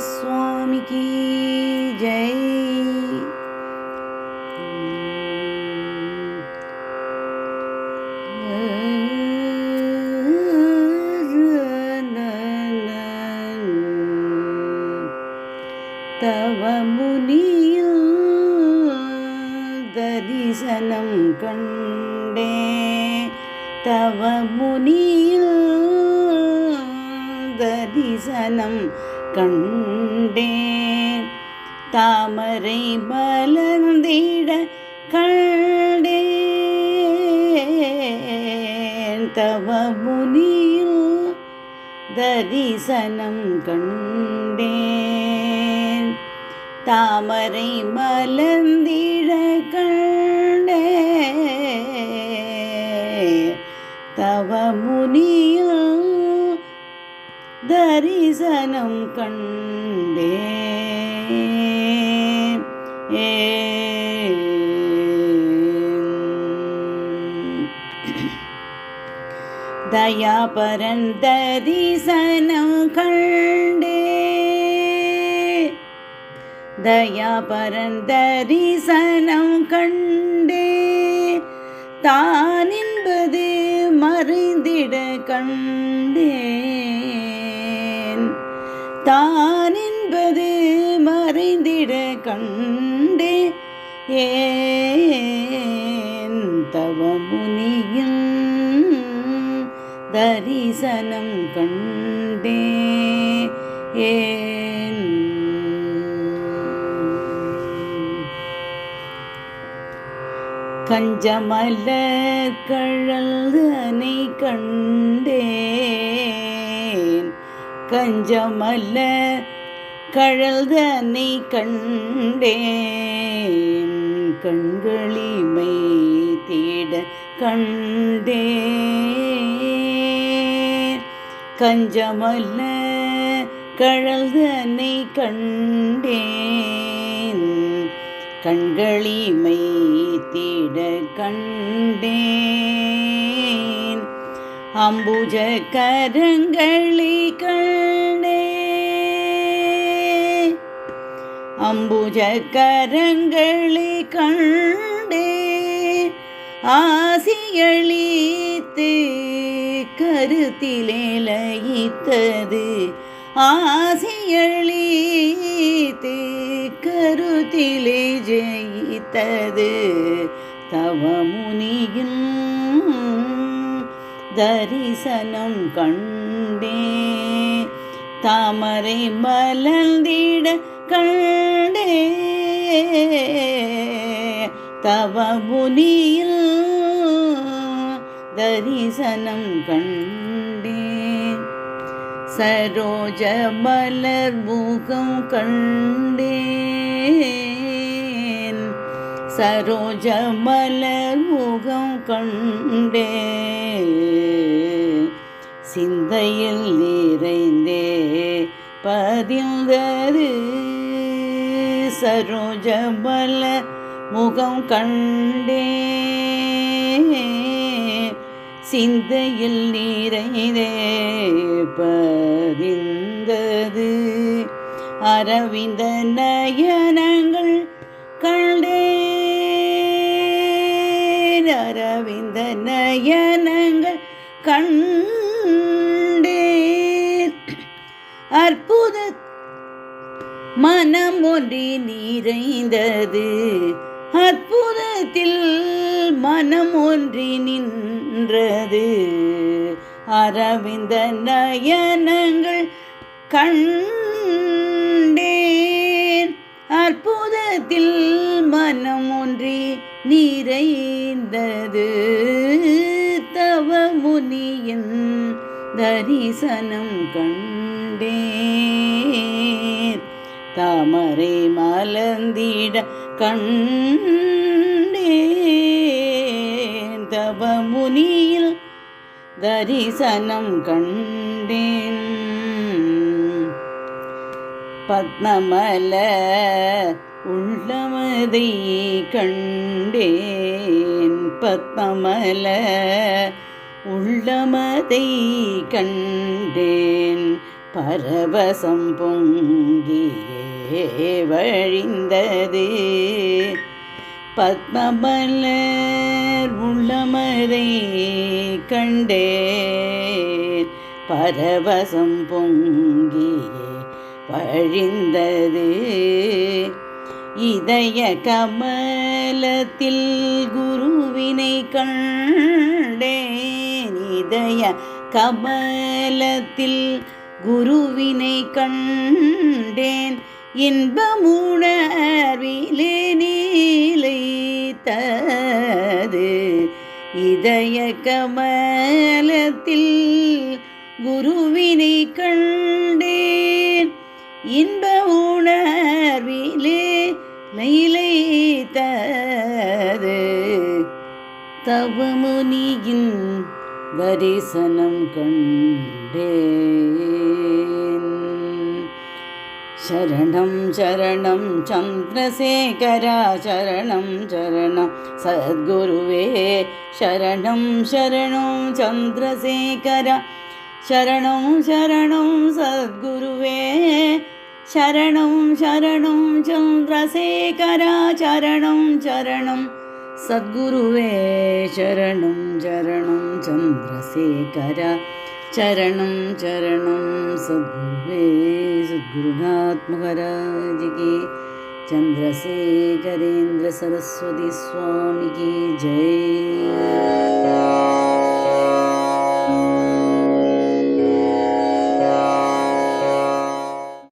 स्वामी की जय तव मुनियु दर्शनं कण्डे तव मुनियु தரிசனம் கண்டேன். தாமரை மலர்ந்திட கண்டேன். தவ முனியில் தரிசனம் கண்டேன். தாமரை மலர்ந்திட கண்டே தவ முனி தரிசனம் கண்டே. தயாபரன் தரிசனம் கண்டே. தயாபரன் தரிசனம் கண்டே. தான் என்பது மறைந்திட கண்டே. தான் என்பது மறைந்திட கண்டே. ஏன் தவமுனியும் தரிசனம் கண்டே. ஏன் கஞ்சமல்ல கழல்தனை கண்டே. கஞ்சமல்ல கழல்தனை கண்டேன் கண்களிமை தேட கண்டேன். கஞ்சமல்ல கழல்தனை கண்டேன் கண்களிமை தேட கண்டேன். அம்புஜ கரங்களை கண்டே அம்புஜ கரங்களை கண்டே ஆசியளித்து கருத்திலே லயித்தது ஆசியளித்து கருத்திலே ஜெயித்தது. தவமுனியின் தரிசனம் கண்டே. தாமரை மலர்ந்திட கண்டே. தவமுனியில் தரிசனம் கண்டே. சரோஜ மலர் முகம் கண்டேன். சரோஜ மலர் முகம் கண்டேன். சிந்தையில் நிறைந்தே பதிந்தது. சரோஜபல முகம் கண்டே சிந்தையில் நிறைந்தே பதிந்தது. அரவிந்த நயனங்கள் கண்டேன் அரவிந்த நயனங்கள் கண் கண்டேன். அற்புத மனம் ஒன்றி நிறைந்தது. அற்புதத்தில் மனம் ஒன்றி நின்றது. அரவிந்த நயனங்கள் கண்டேன். அற்புதத்தில் மனம் ஒன்றி நிறைந்தது. முனியின் தரிசனம் கண்டேன். தாமரை மலர்ந்திட கண்டேன். தவமுனியில் தரிசனம் கண்டேன். பத்மமல உள்ளமதை கண்டேன். பத்மமல உள்ளமதை கண்டேன். பரவசம் பொங்கியே வழிந்தது. பத்மபலர் உள்ளமதை கண்டேன். பரவசம் பொங்கியே வழிந்தது. இதய கமலத்தில் குருவினை கண்டேன். இதய கமலத்தில் குருவினை கண்டேன். இன்பமுணர்விலே நீலைத்தது இதய கமலத்தில் குருவினை கண்டேன். இன்ப உணர்விலே லைலைத்தது தவமுனியின் दरिसनं कण्ठेन्। शरणं शरणं चन्द्रशेखरा शरणं शरणं सद्गुरुवे शरणं शरणं चन्द्रशेखर शरणं शरणं सद्गुरुवे शरणं शरणं चन्द्रशेखर चरणं चरणं സദ്ഗുരുവേ ശരണം ചരണം ചന്ദ്രശേഖര. ചരണം ചരണം സദ്ഗുരുവേ സദ്ഗുരുനാഥ് മഹാരാജിക്ക് ചന്ദ്രശേഖരേന്ദ്ര സരസ്വതി സ്വാമിക്ക് ജയ്.